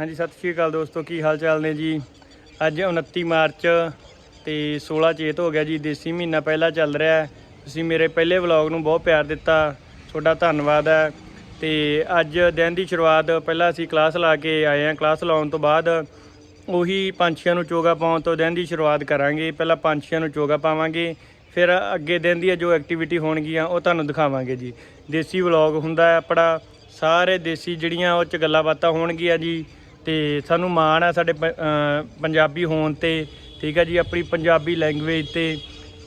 ਹਾਂਜੀ, ਸਤਿ ਸ਼੍ਰੀ ਅਕਾਲ ਦੋਸਤੋ, ਕੀ ਹਾਲ ਚਾਲ ਨੇ ਜੀ? ਅੱਜ 29 ਮਾਰਚ ਤੇ 16 ਚੇਤ ਹੋ ਗਿਆ ਜੀ, ਦੇਸੀ ਮਹੀਨਾ ਪਹਿਲਾਂ ਚੱਲ ਰਿਹਾ ਹੈ। ਤੁਸੀਂ ਮੇਰੇ ਪਹਿਲੇ ਵਲੌਗ ਨੂੰ ਬਹੁਤ ਪਿਆਰ ਦਿੱਤਾ, ਤੁਹਾਡਾ ਧੰਨਵਾਦ ਹੈ। ਤੇ ਅੱਜ ਦਿਨ ਦੀ ਸ਼ੁਰੂਆਤ ਪਹਿਲਾਂ ਅਸੀਂ ਕਲਾਸ ਲਾ ਕੇ ਆਏ ਹਾਂ। ਕਲਾਸ ਲਾਉਣ ਤੋਂ ਬਾਅਦ ਉਹੀ ਪੰਛੀਆਂ ਨੂੰ ਚੋਗਾ ਪਾਉਣ ਤੋਂ ਦਿਨ ਦੀ ਸ਼ੁਰੂਆਤ ਕਰਾਂਗੇ। ਪਹਿਲਾਂ ਪੰਛੀਆਂ ਨੂੰ ਚੋਗਾ ਪਾਵਾਂਗੇ, ਫਿਰ ਅੱਗੇ ਦਿਨ ਦੀਆਂ ਜੋ ਐਕਟੀਵਿਟੀ ਹੋਣਗੀਆਂ, ਉਹ ਤੁਹਾਨੂੰ ਦਿਖਾਵਾਂਗੇ ਜੀ। ਦੇਸੀ ਵਲੌਗ ਹੁੰਦਾ ਹੈ, ਆਪਣਾ ਸਾਰੇ ਦੇਸੀ ਜਿਹੜੀਆਂ ਉਹ ਚ ਗੱਲਾਂ ਬਾਤਾਂ ਹੋਣਗੀਆਂ ਜੀ। ਤੇ ਸਾਨੂੰ ਮਾਣ ਆ ਸਾਡੇ ਪ- ਅਹ, ਪੰਜਾਬੀ ਹੋਣ ਤੇ, ਠੀਕ ਆ ਜੀ, ਆਪਣੀ ਪੰਜਾਬੀ ਲੈਂਗੁਏਜ ਤੇ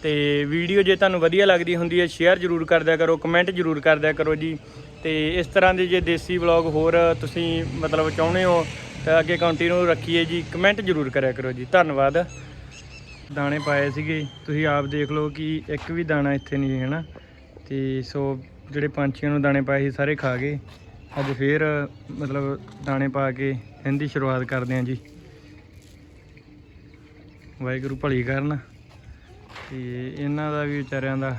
ਤੇ ਵੀਡੀਓ ਜੇ ਤੁਹਾਨੂੰ ਵਧੀਆ ਲੱਗਦੀ ਹੁੰਦੀ ਹੈ ਸ਼ੇਅਰ ਜ਼ਰੂਰ ਕਰਦਿਆ ਕਰੋ ਕਮੈਂਟ ਜ਼ਰੂਰ ਕਰਦਿਆ ਕਰੋ ਜੀ। ਤੇ ਇਸ ਤਰ੍ਹਾਂ ਦੇ ਜੇ ਦੇਸੀ ਵਲੌਗ ਹੋਰ ਤੁਸੀਂ ਮਤਲਬ ਚਾਹੁੰਦੇ ਹੋ, ਤਾਂ ਅੱਗੇ ਕੰਟੀਨਿਊ ਰੱਖੀਏ ਜੀ ਕਮੈਂਟ ਜ਼ਰੂਰ ਕਰਿਆ ਕਰੋ ਜੀ। ਧੰਨਵਾਦ। ਦਾਣੇ ਪਾਏ ਸੀਗੇ, ਤੁਸੀਂ ਆਪ ਦੇਖ ਲਓ ਕਿ ਇੱਕ ਵੀ ਦਾਣਾ ਇੱਥੇ ਨਹੀਂ ਹੈ ਨਾ। ਤੇ ਸੋ, ਜਿਹੜੇ ਪੰਛੀਆਂ ਨੂੰ ਦਾਣੇ ਪਾਏ ਸੀ, ਸਾਰੇ ਖਾ ਗਏ। ਅੱਜ ਫੇਰ, ਮਤਲਬ ਦਾਣੇ ਪਾ ਕੇ ਦਿਨ ਸ਼ੁਰੂਆਤ ਕਰਦੇ ਹਾਂ ਜੀ। ਵਾਹਿਗੁਰੂ ਭਲੀ ਕਰਨ। ਤੇ ਇਹਨਾਂ ਦਾ ਵੀ ਵਿਚਾਰਿਆਂ ਦਾ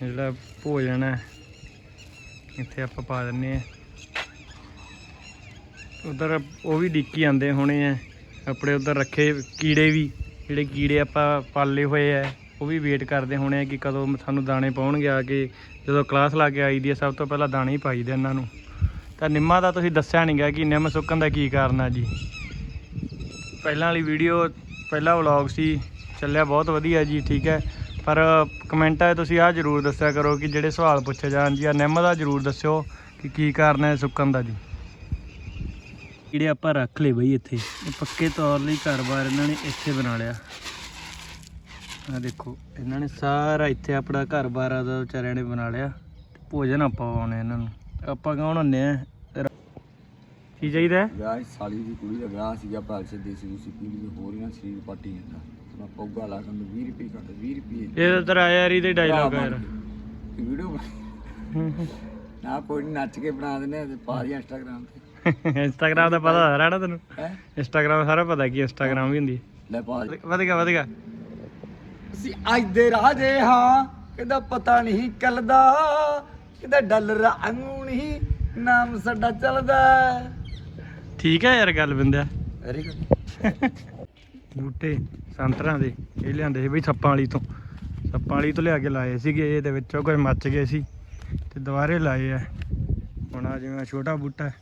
ਜਿਹੜਾ ਭੋਜਨ ਹੈ, ਇੱਥੇ ਆਪਾਂ ਪਾ ਦਿੰਨੇ ਆ ਉਧਰ ਉਹ ਵੀ ਡਿੱਕੀ ਆਂਦੇ ਹੋਣੇ ਆ। ਆਪਣੇ ਉਧਰ ਰੱਖੇ ਕੀੜੇ ਵੀ, ਜਿਹੜੇ ਕੀੜੇ ਆਪਾਂ ਪਾਲੇ ਹੋਏ ਆ। ਉਹ ਵੀ ਵੇਟ ਕਰਦੇ ਹੋਣੇ ਆ ਕਿ ਕਦੋਂ ਸਾਨੂੰ ਦਾਣੇ ਪਾਉਣਗੇ ਆ ਕੇ। ਜਦੋਂ ਕਲਾਸ ਲਾ ਕੇ ਆਈ ਦੀ ਆ, ਸਭ ਤੋਂ ਪਹਿਲਾਂ ਦਾਣੇ ਹੀ ਪਾਈਦੇ ਇਹਨਾਂ ਨੂੰ। ਤਾਂ ਨਿੰਮਾ ਦਾ ਤੁਸੀਂ ਦੱਸਿਆ ਨਹੀਂ ਗਿਆ ਕਿ ਨਿੰਮ ਸੁੱਕਣ ਦਾ ਕੀ ਕਾਰਨ ਆ ਜੀ। ਪਹਿਲਾਂ ਵਾਲੀ ਵੀਡੀਓ ਪਹਿਲਾ ਵਲੌਗ ਸੀ, ਚੱਲਿਆ ਬਹੁਤ ਵਧੀਆ ਜੀ, ਠੀਕ ਹੈ। ਪਰ ਕਮੈਂਟਾਂ 'ਚ ਤੁਸੀਂ ਆਹ ਜ਼ਰੂਰ ਦੱਸਿਆ ਕਰੋ ਕਿ ਜਿਹੜੇ ਸਵਾਲ ਪੁੱਛੇ ਜਾਣ ਜੀ ਆ ਨਿੰਮ ਦਾ ਜ਼ਰੂਰ ਦੱਸਿਓ ਕਿ ਕੀ ਕਾਰਨ ਹੈ ਸੁੱਕਣ ਦਾ ਜੀ। ਜਿਹੜੇ ਆਪਾਂ ਰੱਖ ਲਏ ਬਈ ਇੱਥੇ, ਇਹ ਪੱਕੇ ਤੌਰ ਲਈ ਘਰ-ਬਾਰ ਇਹਨਾਂ ਨੇ ਇੱਥੇ ਬਣਾ ਲਿਆ। ਆ ਦੇਖੋ ਇਹਨਾਂ ਨੇ ਸਾਰਾ ਇੱਥੇ ਆਪਣਾ ਘਰ-ਬਾਰ ਆਦਾ ਵਿਚਾਰਿਆਂ ਨੇ ਬਣਾ ਲਿਆ। ਭੋਜਨ ਆਪਾਂ ਪਾਉਣੇ ਇਹਨਾਂ ਨੂੰ। ਆਪਾਂ ਕੌਣ ਹੁੰਨੇ ਆ? ਕੀ ਚਾਹੀਦਾ? ਹੈ? ਵਿਆਹ ਸੀ, ਸਾਲੀ ਦੀ ਕੁੜੀ ਦਾ ਵਿਆਹ ਸੀਗਾ ਭਾਲ ਸੇ ਦੇਸੀ ਦੂਸੀ ਪੀੜੀ ਦੇ ਹੋਰ ਇਹਨਾਂ ਸਰੀਰ ਪਾਟੀ ਜਾਂਦਾ। ਮੈਂ ਪੌਗਾ ਲਾ ਕੇ 20 ਰੁਪਏ ਕਰਦਾ 20 ਰੁਪਏ। ਇਹ ਤਾਂ ਤੇਰਾ ਯਾਰੀ ਦੇ ਡਾਇਲੌਗ ਹੈ ਯਾਰ। ਵੀਡੀਓ ਨਾ ਕੋਈ ਨੀ, ਨੱਚ ਕੇ ਬਣਾ ਦਿੰਦੇ ਆ ਤੇ ਪਾ ਦੀ ਇੰਸਟਾਗ੍ਰਾਮ ਤੇ। ਇੰਸਟਾਗ੍ਰਾਮ ਦਾ ਪਤਾ ਰਹਿਣਾ ਤੈਨੂੰ? ਹੈ? ਇੰਸਟਾਗ੍ਰਾਮ ਸਾਰਾ ਪਤਾ ਕੀ ਇੰਸਟਾਗ੍ਰਾਮ ਵੀ ਹੁੰਦੀ ਲੈ ਪਾ ਹੈ ਵਧੇਗਾ ਵਧੇਗਾ। ਅਸੀਂ ਅੱਜ ਦੇ ਰਾਜੇ ਹਾਂ ਕਿਦਾ ਪਤਾ ਨਹੀਂ ਕੱਲਦਾ ਕਿਦਾ ਡਾਲਰ ਅੰਗੂ ਨਹੀਂ ਨਾਮ ਸਾਡਾ ਚੱਲਦਾ। ਠੀਕ ਹੈ ਯਾਰ ਗੱਲ ਬਿੰਦਿਆ। ਵੈਰੀ ਗੁੱਡ ਬੂਟੇ ਸੰਤਰਾਂ ਦੇ ਇਹ ਲਿਆਂਦੇ ਸੀ ਬਈ ਸੱਪਾਂ ਵਾਲੀ ਤੋਂ। ਸੱਪਾਂ ਵਾਲੀ ਤੋਂ ਲਿਆ ਕੇ ਲਾਏ ਸੀਗੇ ਇਹਦੇ ਵਿੱਚੋਂ ਕੋਈ ਮੱਚ ਗਏ ਸੀ ਤੇ ਦੁਬਾਰੇ ਲਾਏ ਆ। ਹੁਣ ਆ ਜਿਵੇਂ ਛੋਟਾ ਬੂਟਾ। ਹੈ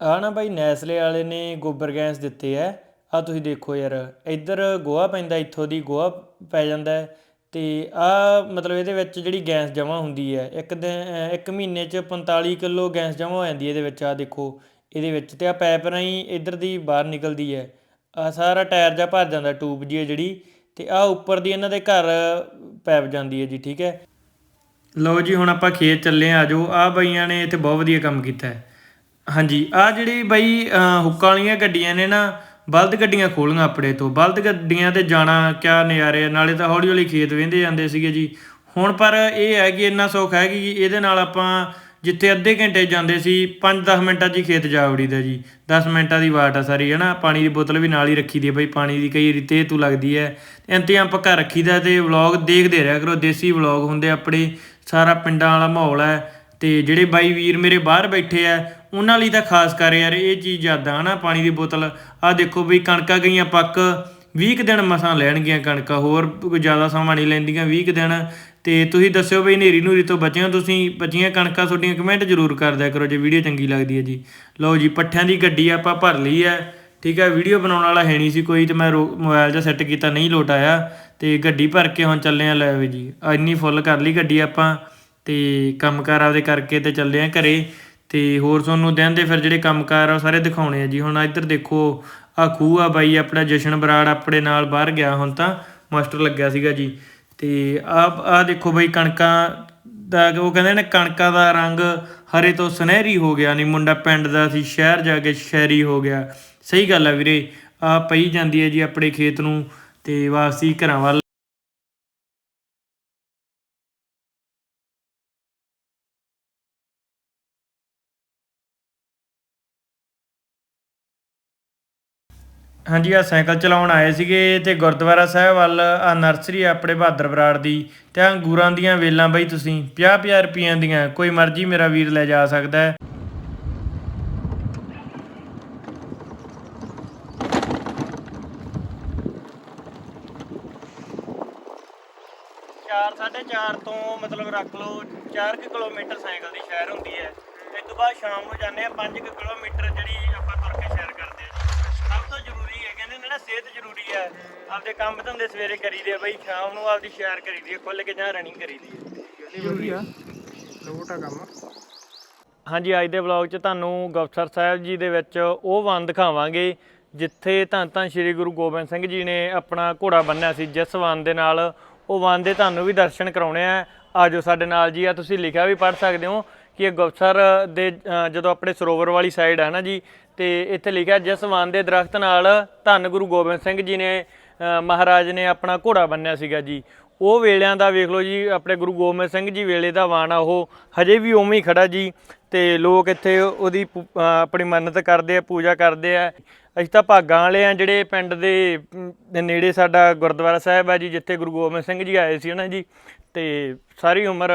ਆ ਨਾ ਬਾਈ ਨੈਸਲੇ ਵਾਲੇ ਨੇ ਗੋਬਰ ਗੈਸ ਦਿੱਤੇ ਆ। ਆ ਤੁਸੀਂ ਦੇਖੋ ਯਾਰ, ਇੱਧਰ ਗੋਹਾ ਪੈਂਦਾ, ਇੱਥੋਂ ਦੀ ਗੋਹਾ ਪੈ ਜਾਂਦਾ ਹੈ ਤੇ ਆ ਮਤਲਬ ਇਹਦੇ ਵਿੱਚ ਜਿਹੜੀ ਗੈਸ ਜਮ੍ਹਾਂ ਹੁੰਦੀ ਹੈ, ਇੱਕ ਦਿਨ ਇੱਕ ਮਹੀਨੇ 'ਚ 45 ਕਿਲੋ ਗੈਸ ਜਮ੍ਹਾਂ ਹੋ ਜਾਂਦੀ ਹੈ ਇਹਦੇ ਵਿੱਚ ਆ ਦੇਖੋ, ਇਹਦੇ ਵਿੱਚ ਤੇ ਆ ਪਾਈਪ ਰਾਹੀਂ ਇੱਧਰ ਦੀ ਬਾਹਰ ਨਿਕਲਦੀ ਹੈ। ਆ ਸਾਰਾ ਟਾਇਰ ਜਿਹਾ ਭਰ ਜਾਂਦਾ, ਟੂਬ ਜੀ ਹੈ ਜਿਹੜੀ, ਤੇ ਆ ਉੱਪਰ ਦੀ ਇਹਨਾਂ ਦੇ ਘਰ ਪਾਈਪ ਜਾਂਦੀ ਹੈ ਜੀ, ਠੀਕ ਹੈ? ਲਓ ਜੀ, ਹੁਣ ਆਪਾਂ ਖੇਤ ਚੱਲੇ ਆ ਆਜੋ ਆ ਬਾਈਆਂ ਨੇ ਇੱਥੇ ਬਹੁਤ ਵਧੀਆ ਕੰਮ ਕੀਤਾ ਹੈ। ਹਾਂਜੀ ਆ ਜਿਹੜੀ ਬਈ ਹੁੱਕਾਂ ਵਾਲੀਆਂ ਗੱਡੀਆਂ ਨੇ ਨਾ ਬਲਦ ਗੱਡੀਆਂ ਖੋਲੀਆਂ ਆਪਣੇ ਤੋਂ। ਬਲਦ ਗੱਡੀਆਂ ਤੇ ਜਾਣਾ ਕਿਆ ਨਜ਼ਾਰੇ ਆ, ਨਾਲੇ ਤਾਂ ਹੌਲੀ ਹੌਲੀ ਖੇਤ ਵਹਿੰਦੇ ਜਾਂਦੇ ਸੀਗੇ ਜੀ। ਹੁਣ ਪਰ ਇਹ ਹੈ ਕਿ ਇੰਨਾ ਸੁੱਖ ਹੈ ਕਿ ਇਹਦੇ ਨਾਲ ਆਪਾਂ ਜਿੱਥੇ ਅੱਧੇ ਘੰਟੇ 'ਚ ਜਾਂਦੇ ਸੀ 5-10 ਮਿੰਟਾਂ 'ਚ ਹੀ ਖੇਤ ਜਾ ਵੜੀਦਾ ਜੀ। 10 ਮਿੰਟਾਂ ਦੀ ਵਾਟ ਆ ਸਾਰੀ ਹੈ ਨਾ? ਪਾਣੀ ਦੀ ਬੋਤਲ ਵੀ ਨਾਲ ਹੀ ਰੱਖੀ ਦੀ ਹੈ ਬਈ ਪਾਣੀ ਦੀ ਕਈ ਰਿਤੇ ਤੂੰ ਲੱਗਦੀ ਹੈ। ਇੰਤਜ਼ਾਮ ਪੱਕਾ ਰੱਖੀਦਾ ਤੇ ਵਲੌਗ ਦੇਖਦੇ ਰਿਹਾ ਕਰੋ। ਦੇਸੀ ਵਲੌਗ ਹੁੰਦੇ ਆਪਣੇ ਸਾਰਾ ਪਿੰਡਾਂ ਵਾਲਾ ਮਾਹੌਲ ਹੈ। ਤੇ ਜਿਹੜੇ ਬਾਈ ਵੀਰ ਮੇਰੇ ਬਾਹਰ ਬੈਠੇ ਆ ਉਹਨਾਂ ਲਈ ਤਾਂ ਖਾਸ ਕਰ ਯਾਰ, ਇਹ ਚੀਜ਼ ਜ਼ਿਆਦਾ ਹਨਾ, ਪਾਣੀ ਦੀ ਬੋਤਲ। ਆ ਦੇਖੋ ਵੀ ਕਣਕਾਂ ਗਈਆਂ ਪੱਕ 20 ਕੁ ਦਿਨ ਮਸਾਂ ਲੈਣਗੀਆਂ ਕਣਕਾਂ, ਹੋਰ ਕੋਈ ਜ਼ਿਆਦਾ ਸਮਾਂ ਨਹੀਂ ਲੈਂਦੀਆਂ 20 ਕੁ ਦਿਨ। ਤੇ ਤੁਸੀਂ ਦੱਸਿਓ ਬਈ ਨੇਰੀ ਨੂਰੀ ਤੋਂ ਬਚਿਓ ਤੁਸੀਂ, ਬਚੀਆਂ ਕਣਕਾਂ ਤੁਹਾਡੀਆਂ ਕਮੈਂਟ ਜ਼ਰੂਰ ਕਰ ਦਿਆ ਕਰੋ ਜੇ ਵੀਡੀਓ ਚੰਗੀ ਲੱਗਦੀ ਹੈ ਜੀ। ਲਓ ਜੀ, ਪੱਠਿਆਂ ਦੀ ਗੱਡੀ ਆਪਾਂ ਭਰ ਲਈ ਹੈ, ਠੀਕ ਹੈ, ਵੀਡੀਓ ਬਣਾਉਣ ਵਾਲਾ ਹੈ ਨਹੀਂ ਸੀ ਕੋਈ, ਤੇ ਮੈਂ ਮੋਬਾਈਲ 'ਚ ਸੈੱਟ ਕੀਤਾ, ਨਹੀਂ ਲੋਟ ਆਇਆ। ਤੇ ਗੱਡੀ ਭਰ ਕੇ ਹੁਣ ਚੱਲੇ ਆ ਲੈ ਵੀ ਜੀ, ਇੰਨੀ ਫੁੱਲ ਕਰ ਲਈ ਗੱਡੀ ਆਪਾਂ, ਤੇ ਕੰਮਕਾਰ ਆਪਦੇ ਕਰਕੇ ਤੇ ਚੱਲੇ ਆ ਘਰੇ। ਅਤੇ ਹੋਰ ਤੁਹਾਨੂੰ ਦਿਨ ਦੇ ਫਿਰ ਜਿਹੜੇ ਕੰਮਕਾਰ ਆ ਉਹ ਸਾਰੇ ਦਿਖਾਉਣੇ ਆ ਜੀ। ਹੁਣ ਇੱਧਰ ਦੇਖੋ ਆ ਖੂਹ ਆ ਬਾਈ, ਆਪਣਾ ਜਸ਼ਨ ਬਰਾੜ ਆਪਣੇ ਨਾਲ ਬਾਹਰ ਗਿਆ ਹੁਣ ਤਾਂ, ਮਾਸਟਰ ਲੱਗਿਆ ਸੀਗਾ ਜੀ। ਤੇ ਆ ਆ ਦੇਖੋ ਬਾਈ ਕਣਕਾਂ ਦਾ, ਉਹ ਕਹਿੰਦੇ ਨੇ ਕਣਕਾਂ ਦਾ ਰੰਗ ਹਰੇ ਤੋਂ ਸੁਨਹਿਰੀ ਹੋ ਗਿਆ ਨਹੀਂ ਮੁੰਡਾ ਪਿੰਡ ਦਾ ਸੀ, ਸ਼ਹਿਰ ਜਾ ਕੇ ਸ਼ਹਿਰੀ ਹੋ ਗਿਆ। ਸਹੀ ਗੱਲ ਆ ਵੀਰੇ ਆ ਪਈ ਜਾਂਦੀ ਹੈ ਜੀ ਆਪਣੇ ਖੇਤ ਨੂੰ ਤੇ ਵਾਸੀ ਘਰਾਂ ਵੱਲ। ਹਾਂਜੀ ਆ ਸਾਈਕਲ ਚਲਾਉਣ ਆਏ ਸੀਗੇ ਤੇ ਗੁਰਦੁਆਰਾ ਸਾਹਿਬ ਵੱਲ ਆ ਨਰਸਰੀ ਆ ਆਪਣੇ ਬਹਾਦਰ ਬਰਾੜ ਦੀ ਤੇ ਆ ਅੰਗੂਰਾਂ ਦੀਆਂ ਵੇਲਾਂ ਬਈ ਤੁਸੀਂ 50-50 ਰੁਪਈਆਂ ਦੀਆਂ, ਕੋਈ ਮਰਜ਼ੀ ਮੇਰਾ ਵੀਰ ਲੈ ਜਾ ਸਕਦਾ ਹੈ। ਚਾਰ, ਸਾਢੇ ਚਾਰ ਤੋਂ ਮਤਲਬ ਰੱਖ ਲਓ 4 ਕਿਲੋਮੀਟਰ ਸਾਈਕਲ ਦੀ ਸ਼ਹਿਰ ਹੁੰਦੀ ਹੈ। ਇਸ ਤੋਂ ਬਾਅਦ ਸ਼ਾਮ ਨੂੰ ਜਾਂਦੇ ਆ 5 ਕਿਲੋਮੀਟਰ ਜਿਹੜੀ ਆਪਾਂ ਤੁਰ ਕੇ ਸੈਰ ਕਰਦੇ ਆ ਸਭ ਤੋਂ ਜ਼ਰੂਰੀ ਹੈ ਕਹਿੰਦੇ ਨੇ ਨਾ ਸਿਹਤ ਜ਼ਰੂਰੀ ਹੈ। ਆਪਦੇ ਕੰਮ ਧੰਦੇ ਸਵੇਰੇ ਕਰੀਦੇ ਆ ਬਈ ਸ਼ਾਮ ਨੂੰ ਆਪਦੀ ਸੈਰ ਕਰੀਦੀ ਹੈ ਖੁੱਲ ਕੇ ਜਾਂ ਰਨਿੰਗ ਕਰੀਦੀ ਹੈ ਜ਼ਰੂਰੀ ਆ ਲੋਟ ਆ ਕੰਮ। ਹਾਂਜੀ ਅੱਜ ਦੇ ਵਲੌਗ 'ਚ ਤੁਹਾਨੂੰ ਗੁਪਤਸਰ ਸਾਹਿਬ ਜੀ ਦੇ ਵਿੱਚ ਉਹ ਵਨ ਦਿਖਾਵਾਂਗੇ ਜਿੱਥੇ ਧੰਨ ਧੰਨ ਸ੍ਰੀ ਗੁਰੂ ਗੋਬਿੰਦ ਸਿੰਘ ਜੀ ਨੇ ਆਪਣਾ ਘੋੜਾ ਬੰਨਿਆ ਸੀ। ਜਿਸ ਵਨ ਦੇ ਨਾਲ ਉਹ ਵਨ ਦੇ ਤੁਹਾਨੂੰ ਵੀ ਦਰਸ਼ਨ ਕਰਾਉਣੇ ਆ। ਆਜੋ ਸਾਡੇ ਨਾਲ ਜੀ ਆ ਤੁਸੀਂ ਲਿਖਿਆ ਵੀ ਪੜ੍ਹ ਸਕਦੇ ਹੋ। ਕਿ ਇਹ ਦੇ ਜਦੋਂ ਆਪਣੇ ਸਰੋਵਰ ਵਾਲੀ ਸਾਈਡ ਹੈ ਨਾ ਜੀ, ਤੇ ਇੱਥੇ ਲਿਖਿਆ ਜਿਸ ਵਨ ਦੇ ਦਰਖਤ ਨਾਲ ਧੰਨ ਗੁਰੂ ਗੋਬਿੰਦ ਸਿੰਘ ਜੀ ਨੇ ਮਹਾਰਾਜ ਨੇ ਆਪਣਾ ਘੋੜਾ ਬੰਨਿਆ ਸੀਗਾ ਜੀ। ਉਹ ਵੇਲਿਆਂ ਦਾ ਵੇਖ ਲਓ ਜੀ, ਆਪਣੇ ਗੁਰੂ ਗੋਬਿੰਦ ਸਿੰਘ ਜੀ ਵੇਲੇ ਦਾ ਵਾਣ ਆ ਉਹ। ਹਜੇ ਵੀ ਉਵੇਂ ਹੀ ਖੜਾ ਜੀ, ਤੇ ਲੋਕ ਇੱਥੇ ਉਹਦੀ ਪੂ- ਆਪਣੀ ਮੰਨਤ ਕਰਦੇ ਆ, ਪੂਜਾ ਕਰਦੇ ਆ। ਅਸੀਂ ਤਾਂ ਭਾਗਾਂ ਵਾਲੇ ਆ ਜਿਹੜੇ ਪਿੰਡ ਦੇ ਦੇ ਨੇੜੇ ਸਾਡਾ ਗੁਰਦੁਆਰਾ ਸਾਹਿਬ ਆ ਜੀ, ਜਿੱਥੇ ਗੁਰੂ ਗੋਬਿੰਦ ਸਿੰਘ ਜੀ ਆਏ ਸੀ ਨਾ ਜੀ, ਤੇ ਸਾਰੀ ਉਮਰ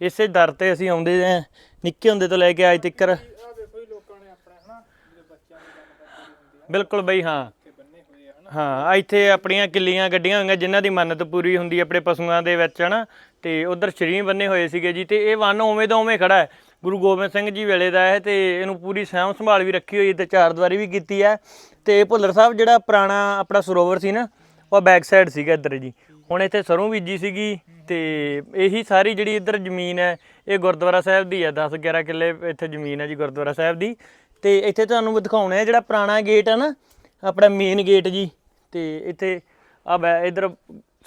ਇਸੇ ਦਰ ਤੇ ਅਸੀਂ ਆਉਂਦੇ ਆ, ਨਿੱਕੇ ਹੁੰਦੇ ਤੋਂ ਲੈ ਕੇ ਅੱਜ ਤੱਕ ਲੋਕਾਂ ਨੇ ਬਿਲਕੁਲ ਬਈ, ਹਾਂ। ਹਾਂ, ਇੱਥੇ ਆਪਣੀਆਂ ਕਿੱਲੀਆਂ ਗੱਡੀਆਂ ਹੋਈਆਂ, ਜਿਨ੍ਹਾਂ ਦੀ ਮੰਨਤ ਪੂਰੀ ਹੁੰਦੀ ਆਪਣੇ ਪਸ਼ੂਆਂ ਦੇ ਵਿੱਚ, ਹਨਾ? ਤੇ ਉਧਰ ਸ਼ਰੀਂ ਬੰਨੇ ਹੋਏ ਸੀਗੇ ਜੀ, ਤੇ ਇਹ ਵਨ ਉਵੇਂ ਦਾ ਉਵੇਂ ਖੜਾ ਹੈ। ਗੁਰੂ ਗੋਬਿੰਦ ਸਿੰਘ ਜੀ ਵੇਲੇ ਦਾ ਹੈ, ਤੇ ਇਹਨੂੰ ਪੂਰੀ ਸਾਂਭ ਸੰਭਾਲ ਵੀ ਰੱਖੀ ਹੋਈ ਤੇ ਚਾਰ ਦੀਵਾਰੀ ਵੀ ਕੀਤੀ ਹੈ। ਤੇ ਭੁੱਲਰ ਸਾਹਿਬ, ਜਿਹੜਾ ਪੁਰਾਣਾ ਆਪਣਾ ਸਰੋਵਰ ਸੀ ਨਾ, ਉਹ ਬੈਕ ਸਾਈਡ ਸੀਗਾ ਇੱਧਰ ਜੀ। ਹੁਣ ਇੱਥੇ ਸਰੋਂ ਬੀਜੀ ਸੀਗੀ ਤੇ ਇਹੀ ਸਾਰੀ ਜਿਹੜੀ ਇੱਧਰ ਜ਼ਮੀਨ ਹੈ ਇਹ ਗੁਰਦੁਆਰਾ ਸਾਹਿਬ ਦੀ ਹੈ 10 11 ਕਿੱਲੇ ਇੱਥੇ ਜ਼ਮੀਨ ਹੈ ਜੀ ਗੁਰਦੁਆਰਾ ਸਾਹਿਬ ਦੀ। ਤੇ ਇੱਥੇ ਤੁਹਾਨੂੰ ਦਿਖਾਉਣਾ ਹੈ ਜਿਹੜਾ ਪੁਰਾਣਾ ਗੇਟ ਹੈ ਨਾ ਆਪਣਾ ਮੇਨ ਗੇਟ ਜੀ। ਤੇ ਇੱਥੇ ਆ ਇਧਰ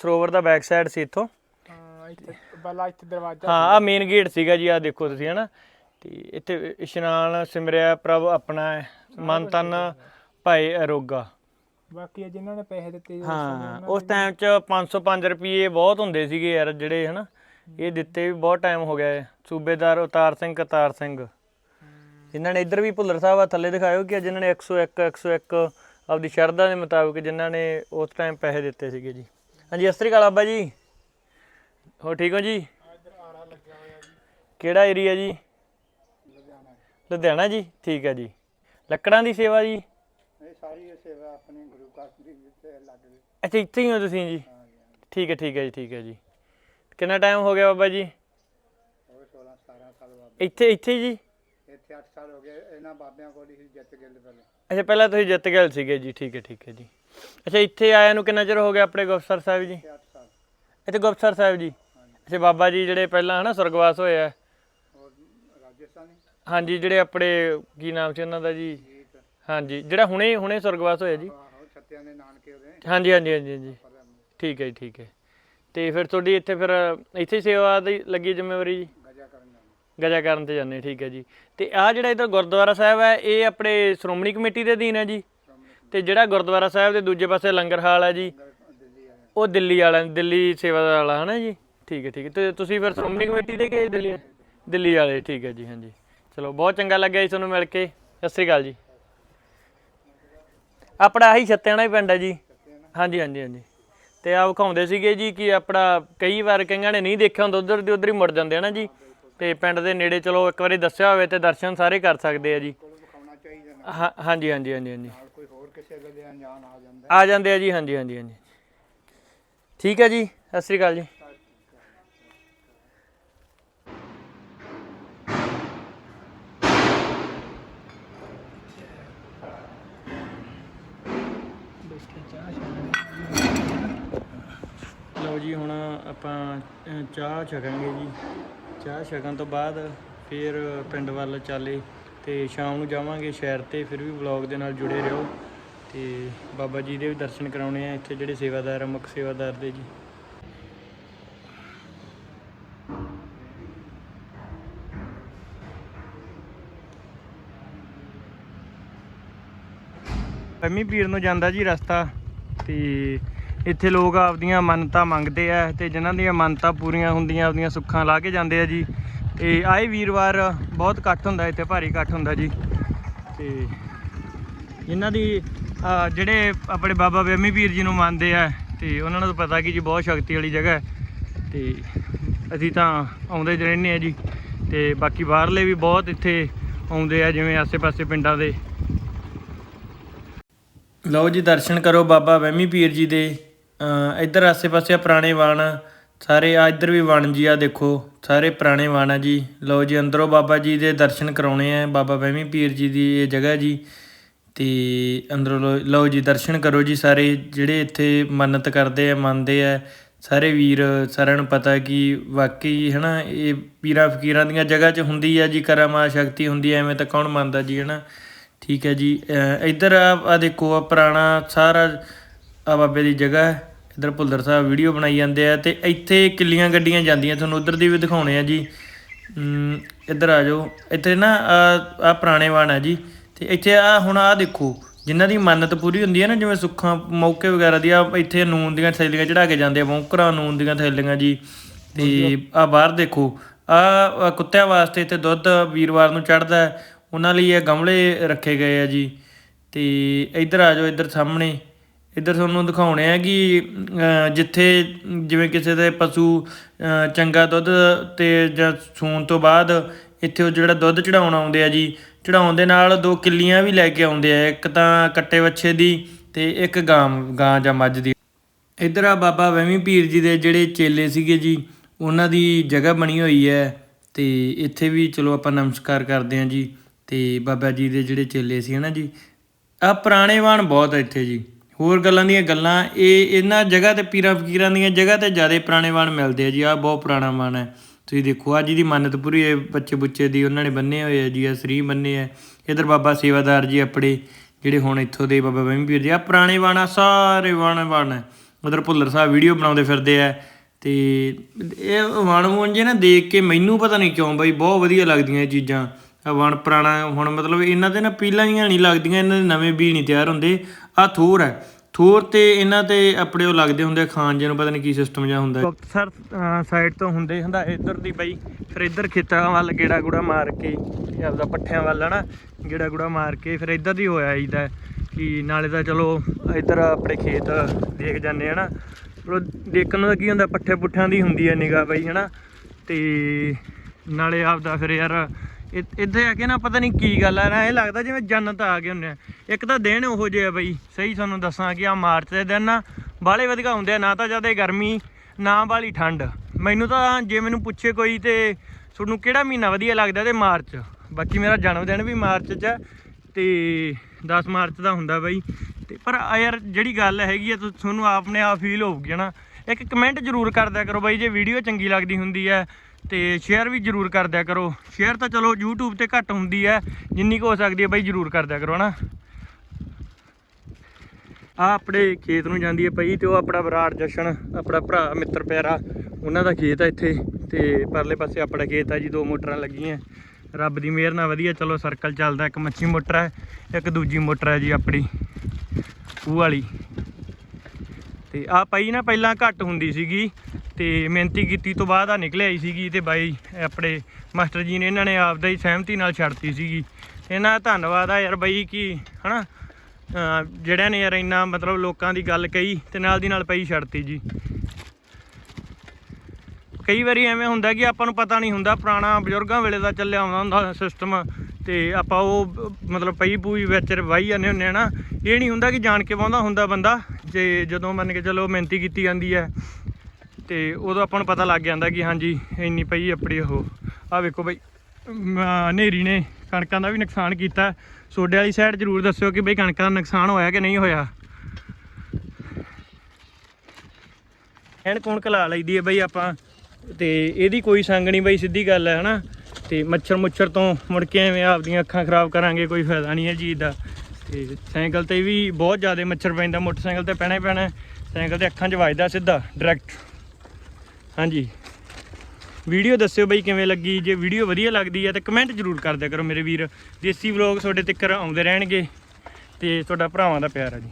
ਸਰੋਵਰ ਦਾ ਬੈਕ ਸਾਈਡ ਸੀ ਇੱਥੋਂ। ਹਾਂ ਇੱਥੇ ਬੱਲਾ ਇੱਥੇ ਦਰਵਾਜ਼ਾ ਹਾਂ ਆ ਮੇਨ ਗੇਟ ਸੀਗਾ ਜੀ ਆ ਦੇਖੋ ਤੁਸੀਂ ਹਨਾ। ਤੇ ਇੱਥੇ ਇਸ਼ਨਾਨ ਸਿਮਰਿਆ ਪ੍ਰਭ ਆਪਣਾ ਮਨ ਤਨ ਭਾਈ ਅਰੋਗਾ। ਬਾਕੀ ਇਹ ਜਿਨ੍ਹਾਂ ਨੇ ਪੈਸੇ ਦਿੱਤੇ ਹਾਂ ਉਸ ਟਾਈਮ ਚ 505 ਰੁਪਏ ਬਹੁਤ ਹੁੰਦੇ ਸੀਗੇ ਯਾਰ ਜਿਹੜੇ ਹਨਾ ਇਹ ਦਿੱਤੇ ਵੀ ਬਹੁਤ ਟਾਈਮ ਹੋ ਗਿਆ ਹੈ ਸੂਬੇਦਾਰ ਉਤਾਰ ਸਿੰਘ ਕਰਤਾਰ ਸਿੰਘ। ਜਿਨ੍ਹਾਂ ਨੇ ਇੱਧਰ ਵੀ ਭੁੱਲਰ ਸਾਹਿਬ ਆ ਥੱਲੇ ਦਿਖਾਇਓ ਕਿ ਜਿਨ੍ਹਾਂ ਨੇ 101 101 ਆਪਦੀ ਸ਼ਰਧਾ ਦੇ ਮੁਤਾਬਕ ਜਿਨ੍ਹਾਂ ਨੇ ਉਸ ਟਾਈਮ ਪੈਸੇ ਦਿੱਤੇ ਸੀਗੇ ਜੀ। ਹਾਂਜੀ ਅਸਤਰੀ ਕਾਲ ਆਬਾ ਜੀ। ਹੋ ਠੀਕ ਹੋ ਜੀ? ਇੱਧਰ ਆਰਾ ਲੱਗਿਆ ਹੋਇਆ ਜੀ ਕਿਹੜਾ ਏਰੀਆ ਜੀ? ਲੁਧਿਆਣਾ ਲੁਧਿਆਣਾ ਜੀ। ਠੀਕ ਹੈ ਜੀ। ਲੱਕੜਾਂ ਦੀ ਸੇਵਾ ਜੀ? ਇਹ ਸਾਰੀ ਸੇਵਾ ਆਪਣੀ ਗੁਰੂ ਘਰ ਦੀ ਵਿੱਚ ਲੱਗ ਗਈ ਅੱਛਾ ਇੱਥੇ ਹੀ ਹੋ ਤੁਸੀਂ ਜੀ? ਠੀਕ ਹੈ ਠੀਕ ਹੈ ਜੀ ਠੀਕ ਹੈ ਜੀ। ਕਿੰਨਾ ਟਾਈਮ ਹੋ ਗਿਆ ਬਾਬਾ ਜੀ? ਉਹ 16 17 ਸਾਲ ਬਾਅਦ ਇੱਥੇ ਇੱਥੇ ਜੀ? ਇੱਥੇ 8 ਸਾਲ ਹੋ ਗਏ ਇਹਨਾਂ ਬਾਬਿਆਂ ਕੋਲ ਹੀ ਜਿੱਤ ਗਏ ਪਹਿਲੇ। ਅੱਛਾ ਪਹਿਲਾਂ ਤੁਸੀਂ ਜਿੱਤ ਗਏ ਸੀਗੇ ਜੀ ਠੀਕ ਹੈ ਠੀਕ ਹੈ ਜੀ। ਅੱਛਾ ਇੱਥੇ ਆਇਆ ਨੂੰ ਕਿੰਨਾ ਚਿਰ ਹੋ ਗਿਆ ਆਪਣੇ ਗੁਪਤਸਰ ਸਾਹਿਬ ਜੀ? 8 ਸਾਲ। ਇੱਥੇ ਗੁਪਤਸਰ ਸਾਹਿਬ ਜੀ? ਅੱਛਾ ਬਾਬਾ ਜੀ ਜਿਹੜੇ ਪਹਿਲਾਂ ਹਨਾ ਸੁਰਗਵਾਸ ਹੋਏ ਆ ਰਾਜਸਥਾਨੀ? ਹਾਂਜੀ ਜਿਹੜੇ ਆਪਣੇ ਕੀ ਨਾਮ ਸੀ ਉਹਨਾਂ ਦਾ ਜੀ? ਹਾਂਜੀ ਜਿਹੜਾ ਹੁਣੇ ਹੁਣੇ ਸੁਰਗਵਾਸ ਹੋਇਆ ਜੀ। ਛੱਤਿਆਂ ਦੇ ਨਾਨਕੇ ਉਹਦੇ। ਹਾਂਜੀ ਹਾਂਜੀ ਹਾਂਜੀ ਹਾਂਜੀ। ਠੀਕ ਹੈ ਜੀ ਠੀਕ ਹੈ। ਤੇ ਫਿਰ ਤੁਹਾਡੀ ਇੱਥੇ ਫਿਰ ਇੱਥੇ ਹੀ ਸੇਵਾ ਦੀ ਲੱਗੀ ਜ਼ਿੰਮੇਵਾਰੀ ਜੀ? ਗਜਾ ਕਰਨ ਜਾਂਦੇ। ਗਜਾ ਕਰਨ ਤੇ ਜਾਂਦੇ ਠੀਕ ਹੈ ਜੀ। ਤੇ ਆਹ ਜਿਹੜਾ ਇਧਰ ਗੁਰਦੁਆਰਾ ਸਾਹਿਬ ਹੈ ਇਹ ਆਪਣੇ ਸ਼੍ਰੋਮਣੀ ਕਮੇਟੀ ਦੇ ਅਧੀਨ ਹੈ ਜੀ? ਤੇ ਜਿਹੜਾ ਗੁਰਦੁਆਰਾ ਸਾਹਿਬ ਦੇ ਦੂਜੇ ਪਾਸੇ ਲੰਗਰ ਹਾਲ ਹੈ ਜੀ? ਦਿੱਲੀ ਆਏ ਉਹ ਦਿੱਲੀ ਵਾਲਾ ਦਿੱਲੀ ਸੇਵਾ ਵਾਲਾ ਹੈ ਨਾ ਜੀ? ਠੀਕ ਹੈ ਠੀਕ ਹੈ। ਤੇ ਤੁਸੀਂ ਫਿਰ ਸ਼੍ਰੋਮਣੀ ਕਮੇਟੀ ਦੇ ਕਿ ਦਿੱਲੀ? ਦਿੱਲੀ ਵਾਲੇ ਠੀਕ ਹੈ ਜੀ ਹਾਂਜੀ। ਚਲੋ ਬਹੁਤ ਚੰਗਾ ਲੱਗਿਆ ਜੀ ਤੁਹਾਨੂੰ ਮਿਲ ਕੇ। ਸਤਿ ਸ੍ਰੀ ਅਕਾਲ ਜੀ। ਆਪਣਾ ਆਹੀ ਛੱਤਿਆਣਾ ਹੀ ਪਿੰਡ ਹੈ ਜੀ। ਹਾਂਜੀ ਹਾਂਜੀ ਹਾਂਜੀ। ਤੇ ਆ ਵਿਖਾਉਂਦੇ ਸੀਗੇ ਜੀ ਕਿ ਆਪਣਾ ਕਈ ਵਾਰ ਕਈਆਂ ਨੇ ਨਹੀਂ ਦੇਖਿਆ ਹੁੰਦਾ, ਉਧਰ ਦੀ ਉਧਰ ਹੀ ਮੁੜ ਜਾਂਦੇ ਆ ਨਾ ਜੀ। ਤੇ ਪਿੰਡ ਦੇ ਨੇੜੇ ਚਲੋ ਇੱਕ ਵਾਰੀ ਦੱਸਿਆ ਹੋਵੇ ਤੇ ਦਰਸ਼ਨ ਸਾਰੇ ਕਰ ਸਕਦੇ ਆ ਜੀ। ਹਾਂ- ਹਾਂਜੀ ਹਾਂਜੀ ਹਾਂਜੀ ਹਾਂਜੀ। ਕੋਈ ਹੋਰ ਕਿਸੇ ਵੇਲੇ ਅਣਜਾਣ ਆ ਜਾਂਦਾ ਆ ਜਾਂਦੇ ਆ ਜੀ, ਹਾਂਜੀ ਹਾਂਜੀ ਹਾਂਜੀ। ਠੀਕ ਹੈ ਜੀ, ਸਤਿ ਸ੍ਰੀ ਅਕਾਲ ਜੀ। ਲਓ ਜੀ, ਹੁਣ ਆਪਾਂ ਚਾਹ ਛਕਾਂਗੇ ਜੀ। ਚਾਹ ਛਕਣ ਤੋਂ ਬਾਅਦ ਫਿਰ ਪਿੰਡ ਵੱਲ ਚਾਲੇ ਤੇ ਸ਼ਾਮ ਨੂੰ ਜਾਵਾਂਗੇ ਸ਼ਹਿਰ ਤੇ, ਫਿਰ ਵੀ ਵਲੌਗ ਦੇ ਨਾਲ ਜੁੜੇ ਰਹੋ। ਤੇ ਬਾਬਾ ਜੀ ਦੇ ਵੀ ਦਰਸ਼ਨ ਕਰਾਉਣੇ ਆ ਇੱਥੇ ਜਿਹੜੇ ਸੇਵਾਦਾਰ ਆ, ਮੁੱਖ ਸੇਵਾਦਾਰ ਦੇ ਜੀ। ਐਮੀ ਪੀਰ ਨੂੰ ਜਾਂਦਾ ਜੀ ਰਸਤਾ। ਤੇ ਇੱਥੇ ਲੋਕ ਆਪਦੀਆਂ ਮੰਨਤਾਂ ਮੰਗਦੇ ਆ ਤੇ ਜਿਨ੍ਹਾਂ ਦੀਆਂ ਮੰਨਤਾਂ ਪੂਰੀਆਂ ਹੁੰਦੀਆਂ ਆਪਦੀਆਂ ਸੁੱਖਾਂ ਲਾ ਕੇ ਜਾਂਦੇ ਆ ਜੀ। ਤੇ ਆਏ ਵੀਰਵਾਰ ਬਹੁਤ ਇਕੱਠ ਹੁੰਦਾ, ਇੱਥੇ ਭਾਰੀ ਇਕੱਠ ਹੁੰਦਾ ਜੀ। ਤੇ ਇਹਨਾਂ ਦੀ ਜਿਹੜੇ ਆਪਣੇ ਬਾਬਾ ਬੇਮੀ ਵੀਰ ਜੀ ਨੂੰ ਮੰਨਦੇ ਆ ਤੇ ਉਹਨਾਂ ਨੂੰ ਪਤਾ ਕਿ ਜੀ ਬਹੁਤ ਸ਼ਕਤੀ ਵਾਲੀ ਜਗ੍ਹਾ ਹੈ। ਤੇ ਅਸੀਂ ਤਾਂ ਆਉਂਦੇ ਰਹਿੰਦੇ ਆ ਜੀ। ਤੇ ਬਾਕੀ ਬਾਹਰਲੇ ਵੀ ਬਹੁਤ ਇੱਥੇ ਆਉਂਦੇ ਆ, ਜਿਵੇਂ ਆਸੇ-ਪਾਸੇ ਪਿੰਡਾਂ ਦੇ। ਲਓ ਜੀ, ਦਰਸ਼ਨ ਕਰੋ ਬਾਬਾ ਵਹਿਮੀ ਪੀਰ ਜੀ ਦੇ। ਇੱਧਰ ਆਸੇ-ਪਾਸੇ ਆ ਪੁਰਾਣੇ ਵਾਣ। ਆ। ਸਾਰੇ, ਆ ਇੱਧਰ ਵੀ ਵਣ ਜੀ, ਆ ਦੇਖੋ, ਸਾਰੇ ਪੁਰਾਣੇ ਵਾਣ ਆ ਜੀ। ਲਓ ਜੀ, ਅੰਦਰੋਂ ਬਾਬਾ ਜੀ ਦੇ ਦਰਸ਼ਨ ਕਰਾਉਣੇ ਆ ਬਾਬਾ ਵਹਿਮੀ ਪੀਰ ਜੀ ਦੀ ਇਹ ਜਗ੍ਹਾ ਜੀ। ਤੇ ਅੰਦਰੋਂ ਲਓ- ਲਓ ਜੀ, ਦਰਸ਼ਨ ਕਰੋ ਜੀ ਸਾਰੇ, ਜਿਹੜੇ ਇੱਥੇ ਮੰਨਤ ਕਰਦੇ ਆ, ਮੰਨਦੇ ਆ, ਸਾਰੇ ਵੀਰ, ਸਾਰਿਆਂ ਨੂੰ ਪਤਾ ਕਿ ਵਾਕਈ ਹਨਾ, ਇਹ ਪੀਰਾਂ ਫਕੀਰਾਂ ਦੀਆਂ ਜਗ੍ਹਾ 'ਚ ਹੁੰਦੀ ਆ ਜੀ, ਕਰਾਮਾ, ਸ਼ਕਤੀ ਹੁੰਦੀ ਐ ਐਵੇਂ ਤਾਂ ਕੌਣ ਮੰਨਦਾ ਜੀ, ਹਨਾ? ਠੀਕ ਹੈ ਜੀ। ਇੱਧਰ ਆ ਦੇਖੋ ਆ ਪੁਰਾਣਾ ਸਾਰਾ ਆ ਬਾਬੇ ਦੀ ਜਗ੍ਹਾ ਹੈ। ਇੱਧਰ ਭੁੱਲਰ ਸਾਹਿਬ ਵੀਡੀਓ ਬਣਾਈ ਜਾਂਦੇ ਆ ਤੇ ਇੱਥੇ ਕਿੱਲੀਆਂ ਗੱਡੀਆਂ ਜਾਂਦੀਆਂ ਤੁਹਾਨੂੰ ਉਧਰ ਦੀ ਵੀ ਦਿਖਾਉਣੇ ਆ ਜੀ। ਇੱਧਰ ਆ ਜਾਓ। ਇੱਥੇ ਨਾ ਆ ਪੁਰਾਣੇ ਵਾਣ ਆ ਜੀ। ਤੇ ਇੱਥੇ ਆ ਹੁਣ ਆ ਦੇਖੋ ਜਿਨ੍ਹਾਂ ਦੀ ਮੰਨਤ ਪੂਰੀ ਹੁੰਦੀ ਹੈ ਨਾ ਜਿਵੇਂ ਸੁੱਖਾਂ ਮੌਕੇ ਵਗੈਰਾ ਦੀ ਆ ਇੱਥੇ ਨੂਨ ਦੀਆਂ ਥੈਲੀਆਂ ਚੜਾ ਕੇ ਜਾਂਦੇ ਆ ਬੌਂਕਰਾਂ ਨੂਨ ਦੀਆਂ ਥੈਲੀਆਂ ਜੀ। ਤੇ ਆ ਬਾਹਰ ਦੇਖੋ ਆ ਕੁੱਤਿਆਂ ਵਾਸਤੇ ਇੱਥੇ ਦੁੱਧ ਵੀਰਵਾਰ ਨੂੰ ਚੜਦਾ ਉਹਨਾਂ ਲਈ ਇਹ ਗਮਲੇ ਰੱਖੇ ਗਏ ਆ ਜੀ। ਤੇ ਇੱਧਰ ਆ ਜਾਓ, ਇੱਧਰ ਸਾਹਮਣੇ। ਇੱਧਰ ਤੁਹਾਨੂੰ ਦਿਖਾਉਣੇ ਆ ਕਿ ਜਿੱਥੇ ਜਿਵੇਂ ਕਿਸੇ ਦੇ ਪਸ਼ੂ ਚੰਗਾ ਦੁੱਧ ਤੇ ਜਾਂ ਸੂਣ ਤੋਂ ਬਾਅਦ ਇੱਥੇ ਉਹ ਜਿਹੜਾ ਦੁੱਧ ਚੜਾਉਣ ਆਉਂਦੇ ਆ ਜੀ, ਚੜਾਉਣ ਦੇ ਨਾਲ ਦੋ ਕਿੱਲੀਆਂ ਵੀ ਲੈ ਕੇ ਆਉਂਦੇ ਆ। ਇੱਕ ਤਾਂ ਕੱਟੇ ਵੱਛੇ ਦੀ ਤੇ ਇੱਕ ਗਾਂ ਗਾਂ ਜਾਂ ਮੱਝ ਦੀ। ਇੱਧਰ ਆ ਬਾਬਾ ਵੈਵੀਂ ਪੀਰ ਜੀ ਦੇ ਜਿਹੜੇ ਚੇਲੇ ਸੀਗੇ ਜੀ, ਉਹਨਾਂ ਦੀ ਜਗ੍ਹਾ ਬਣੀ ਹੋਈ ਹੈ ਤੇ ਇੱਥੇ ਵੀ ਚਲੋ ਆਪਾਂ ਨਮਸਕਾਰ ਕਰਦੇ ਹਾਂ ਜੀ। ਤੇ ਬਾਬਾ ਜੀ ਦੇ ਜਿਹੜੇ ਚੇਲੇ ਸੀ ਹਨਾ ਜੀ ਆ ਪੁਰਾਣੇ ਵਾਣ ਬਹੁਤ ਇੱਥੇ ਜੀ। ਹੋਰ ਗੱਲਾਂ ਦੀਆਂ ਗੱਲਾਂ, ਇਹ ਇਹਨਾਂ ਜਗ੍ਹਾ ਤੇ ਪੀਰਾਂ ਫਕੀਰਾਂ ਦੀਆਂ ਜਗ੍ਹਾ ਤੇ ਜ਼ਿਆਦਾ ਪੁਰਾਣੇ ਵਾਣ ਮਿਲਦੇ ਆ ਜੀ ਆ ਬਹੁਤ ਪੁਰਾਣਾ ਵਾਣ ਹੈ ਤੁਸੀਂ ਦੇਖੋ ਆ ਜਿਹਦੀ ਮੰਨਤ ਪੂਰੀ ਹੈ ਬੱਚੇ ਬੁੱਚੇ ਦੀ ਉਹਨਾਂ ਨੇ ਬੰਨੇ ਹੋਏ ਆ ਜੀ ਆ ਸਰੀ ਬੰਨੇ ਆ। ਇਧਰ ਬਾਬਾ ਸੇਵਾਦਾਰ ਜੀ ਆਪਣੇ ਜਿਹੜੇ ਹੁਣ ਇੱਥੋਂ ਦੇ ਬਾਬਾ ਵਹਿਮੀ ਜੀ ਆ ਪੁਰਾਣੇ ਵਾਣਾ ਸਾਰੇ ਵਾਣ ਵਾਣ ਹੈ ਉਧਰ ਭੁੱਲਰ ਸਾਹਿਬ ਵੀਡੀਓ ਬਣਾਉਂਦੇ ਫਿਰਦੇ ਆ ਤੇ ਇਹ ਵਣ ਵਣ ਜੇ ਨਾ ਦੇਖ ਕੇ ਮੈਨੂੰ ਪਤਾ ਨਹੀਂ ਕਿਉਂ ਬਾਈ, ਬਹੁਤ ਵਧੀਆ ਲੱਗਦੀਆਂ ਇਹ ਚੀਜ਼ਾਂ। ਵਣ ਪੁਰਾਣਾ, ਹੁਣ ਮਤਲਬ ਇਹਨਾਂ ਤੇ ਨਾ ਪੀਲਾਂ ਹੀ ਨਹੀਂ ਲੱਗਦੀਆਂ, ਇਹਨਾਂ ਦੇ ਨਵੇਂ ਬੀਜ ਨਹੀਂ ਤਿਆਰ ਹੁੰਦੇ। ਆ ਥੋਰ ਹੈ। ਥੋਰ ਤੇ ਇਹਨਾਂ ਤੇ ਆਪਣੇ ਉਹ ਲੱਗਦੇ ਹੁੰਦੇ ਆ ਖਾਣ ਜਿਹਨੂੰ ਪਤਾ ਨਹੀਂ ਕੀ ਸਿਸਟਮ ਜਿਹਾ ਹੁੰਦਾ। ਸਰ ਸਾਈਡ ਤੋਂ ਹੁੰਦੇ ਹੁੰਦਾ ਇੱਧਰ ਦੀ ਬਈ, ਫਿਰ ਇੱਧਰ ਖੇਤਾਂ ਵੱਲ ਗੇੜਾ ਗੁੜਾ ਮਾਰ ਕੇ ਆਪਦਾ ਪੱਠਿਆਂ ਵੱਲ ਨਾ ਗੇੜਾ ਗੁੜਾ ਮਾਰ ਕੇ, ਫਿਰ ਇੱਧਰ ਦੀ ਹੋਇਆ ਆਈਦਾ ਕਿ ਨਾਲੇ ਤਾਂ ਚਲੋ ਇੱਧਰ ਆਪਣੇ ਖੇਤ ਦੇਖ ਜਾਂਦੇ ਹਨਾ ਚਲੋ ਦੇਖਣ ਨੂੰ ਤਾਂ ਕੀ ਹੁੰਦਾ ਪੱਠੇ ਪੁੱਠਿਆਂ ਦੀ ਹੁੰਦੀ ਹੈ ਨਿਗਾਹ ਬਈ ਹਨਾ। ਤੇ ਨਾਲੇ ਆਪਦਾ ਫਿਰ ਯਾਰ ਇੱਥੇ ਆ ਕੇ ਨਾ ਪਤਾ ਨਹੀਂ ਕੀ ਗੱਲ ਆ, ਨਾ ਇਹ ਲੱਗਦਾ ਜਿਵੇਂ ਜੰਨਤ ਆ ਗਏ ਹੁੰਦੇ ਆ। ਇੱਕ ਤਾਂ ਦਿਨ ਉਹੋ ਜਿਹੇ ਆ ਬਈ, ਸਹੀ ਤੁਹਾਨੂੰ ਦੱਸਾਂ ਕਿ ਆ ਮਾਰਚ ਦੇ ਦਿਨ ਨਾ ਬਾਹਲੇ ਵਧੀਆ ਹੁੰਦੇ ਆ, ਨਾ ਤਾਂ ਜ਼ਿਆਦਾ ਗਰਮੀ, ਨਾ ਬਾਹਲੀ ਠੰਡ। ਮੈਨੂੰ ਤਾਂ ਜੇ ਮੈਨੂੰ ਪੁੱਛੇ ਕੋਈ ਤੇ ਤੁਹਾਨੂੰ ਕਿਹੜਾ ਮਹੀਨਾ ਵਧੀਆ ਲੱਗਦਾ ਤੇ ਮਾਰਚ। ਬਾਕੀ ਮੇਰਾ ਜਨਮ ਦਿਨ ਵੀ ਮਾਰਚ 'ਚ ਹੈ ਤੇ 10 ਮਾਰਚ ਦਾ ਹੁੰਦਾ ਬਈ। ਤੇ ਪਰ ਯਾਰ ਜਿਹੜੀ ਗੱਲ ਹੈਗੀ ਆ, ਤੁ- ਤੁਹਾਨੂੰ ਆਪਣੇ ਆਪ ਫੀਲ ਹੋਊਗੀ ਨਾ ਇੱਕ ਕਮੈਂਟ ਜ਼ਰੂਰ ਕਰ ਕਰੋ ਬਾਈ, ਜੇ ਵੀਡੀਓ ਚੰਗੀ ਲੱਗਦੀ ਹੁੰਦੀ ਹੈ ਤੇ ਸ਼ੇਅਰ ਵੀ ਜ਼ਰੂਰ ਕਰ ਦਿਆ ਕਰੋ। ਸ਼ੇਅਰ ਤਾਂ ਚਲੋ YouTube ਤੇ ਘੱਟ ਹੁੰਦੀ ਹੈ, ਜਿੰਨੀ ਕੁ ਹੋ ਸਕਦੀ ਹੈ ਬਾਈ ਜ਼ਰੂਰ ਕਰ ਦਿਆ ਕਰੋ, ਹਨਾ? ਆ ਆਪਣੇ ਖੇਤ ਨੂੰ ਜਾਂਦੀ ਹੈ ਪਈ ਤੇ ਉਹ ਆਪਣਾ ਵਿਰਾਟ ਜਸ਼ਨ, ਆਪਣਾ ਭਰਾ ਮਿੱਤਰ ਪਿਆਰਾ, ਉਹਨਾਂ ਦਾ ਖੇਤ ਹੈ ਇੱਥੇ ਤੇ ਪਰਲੇ ਪਾਸੇ ਆਪਣਾ ਖੇਤ ਹੈ ਜੀ, ਦੋ ਮੋਟਰਾਂ ਲੱਗੀਆਂ। ਰੱਬ ਦੀ ਮਿਹਰ ਨਾਲ ਵਧੀਆ, ਚਲੋ ਸਰਕਲ ਚੱਲਦਾ, ਇੱਕ ਮੱਛੀ ਮੋਟਰ ਹੈ ਇੱਕ ਦੂਜੀ ਮੋਟਰ ਹੈ ਜੀ ਆਪਣੀ, ਉਹ ਵਾਲੀ। ਤੇ ਆ ਪਈ ਨਾ ਪਹਿਲਾਂ ਘੱਟ ਹੁੰਦੀ ਸੀਗੀ ਤੇ ਮਿਹਨਤੀ ਕੀਤੀ ਤੋਂ ਬਾਅਦ ਆ ਨਿਕਲ ਆਈ ਸੀਗੀ ਤੇ ਬਾਈ ਆਪਣੇ ਮਾਸਟਰ ਜੀ ਨੇ ਇਹਨਾਂ ਨੇ ਆਪਦਾ ਹੀ ਸਹਿਮਤੀ ਨਾਲ ਛੱਡਤੀ ਸੀਗੀ। ਇਹਨਾਂ ਦਾ ਧੰਨਵਾਦ ਆ ਯਾਰ ਬਾਈ ਕਿ ਹਨਾ, ਅਹ ਜਿਹੜਿਆਂ ਨੇ ਯਾਰ ਇੰਨਾ ਮਤਲਬ ਲੋਕਾਂ ਦੀ ਗੱਲ ਕਹੀ ਤੇ ਨਾਲ ਦੀ ਨਾਲ ਪਈ ਛੱਡਤੀ ਜੀ। ਕਈ ਵਾਰੀ ਐਵੇਂ ਹੁੰਦਾ ਕਿ ਆਪਾਂ ਨੂੰ ਪਤਾ ਨਹੀਂ ਹੁੰਦਾ, ਪੁਰਾਣਾ ਬਜ਼ੁਰਗਾਂ ਵੇਲੇ ਦਾ ਚੱਲਿਆ ਆਉਂਦਾ ਹੁੰਦਾ ਸਿਸਟਮ ਤੇ ਆਪਾਂ ਉਹ ਮਤਲਬ ਪਈ ਪੂਈ ਵਿੱਚ ਵਾਈ ਜਾਂਦੇ ਹੁੰਦੇ ਆ ਨਾ। ਇਹ ਨਹੀਂ ਹੁੰਦਾ ਕਿ ਜਾਣ ਕੇ ਵਾਹੁੰਦਾ ਹੁੰਦਾ ਬੰਦਾ, ਜੇ ਜਦੋਂ ਮੰਨ ਕੇ ਚਲੋ ਮਿਹਨਤੀ ਕੀਤੀ ਜਾਂਦੀ ਹੈ। ਤੇ ਉਦੋਂ ਆਪਾਂ ਨੂੰ ਪਤਾ ਲੱਗ ਜਾਂਦਾ ਕਿ ਹਾਂਜੀ, ਇੰਨੀ ਪਈ ਆਪਣੀ ਉਹ। ਆ ਵੇਖੋ ਬਈ ਮ- ਹਨੇਰੀ ਨੇ ਕਣਕਾਂ ਦਾ ਵੀ ਨੁਕਸਾਨ ਕੀਤਾ। ਸੋਡੇ ਵਾਲੀ ਸਾਈਡ ਜ਼ਰੂਰ ਦੱਸਿਓ ਕਿ ਬਈ ਕਣਕਾਂ ਦਾ ਨੁਕਸਾਨ ਹੋਇਆ ਕਿ ਨਹੀਂ ਹੋਇਆ। ਐਨ ਕੌਣ ਕਲਾ ਲਈਦੀ ਹੈ ਬਈ ਆਪਾਂ, ਤੇ ਇਹਦੀ ਕੋਈ ਸੰਗ ਨਹੀਂ ਬਈ, ਸਿੱਧੀ ਗੱਲ ਹੈ ਹਨਾ? ਤੇ ਮੱਛਰ ਮੁੱਛਰ ਤੋਂ ਮੁੜ ਕੇ ਐਵੇਂ ਆਪਦੀਆਂ ਅੱਖਾਂ ਖਰਾਬ ਕਰਾਂਗੇ, ਕੋਈ ਫਾਇਦਾ ਨਹੀਂ ਹੈ ਜੀ ਦਾ। ਤੇ ਸਾਈਕਲ ਤੇ ਵੀ ਬਹੁਤ ਜ਼ਿਆਦਾ ਮੱਛਰ ਪੈਂਦਾ, ਮੋਟਰਸਾਈਕਲ ਤੇ ਪੈਣਾ ਹੀ ਪੈਣਾ, ਸਾਈਕਲ ਤੇ ਅੱਖਾਂ 'ਚ ਵੱਜਦਾ ਸਿੱਧਾ ਡਾਇਰੈਕਟ ਹਾਂਜੀ। ਵੀਡੀਓ ਦੱਸਿਓ ਬਈ ਕਿਵੇਂ ਲੱਗੀ? ਜੇ ਵੀਡੀਓ ਵਧੀਆ ਲੱਗਦੀ ਹੈ ਤਾਂ ਕਮੈਂਟ ਜ਼ਰੂਰ ਕਰ ਦਿਆ ਕਰੋ ਮੇਰੇ ਵੀਰ। ਦੇਸੀ ਵਲੌਗ ਤੁਹਾਡੇ ਤੱਕ ਆਉਂਦੇ ਰਹਿਣਗੇ ਤੇ ਤੁਹਾਡਾ ਭਰਾਵਾਂ ਦਾ ਪਿਆਰ ਹੈ ਜੀ।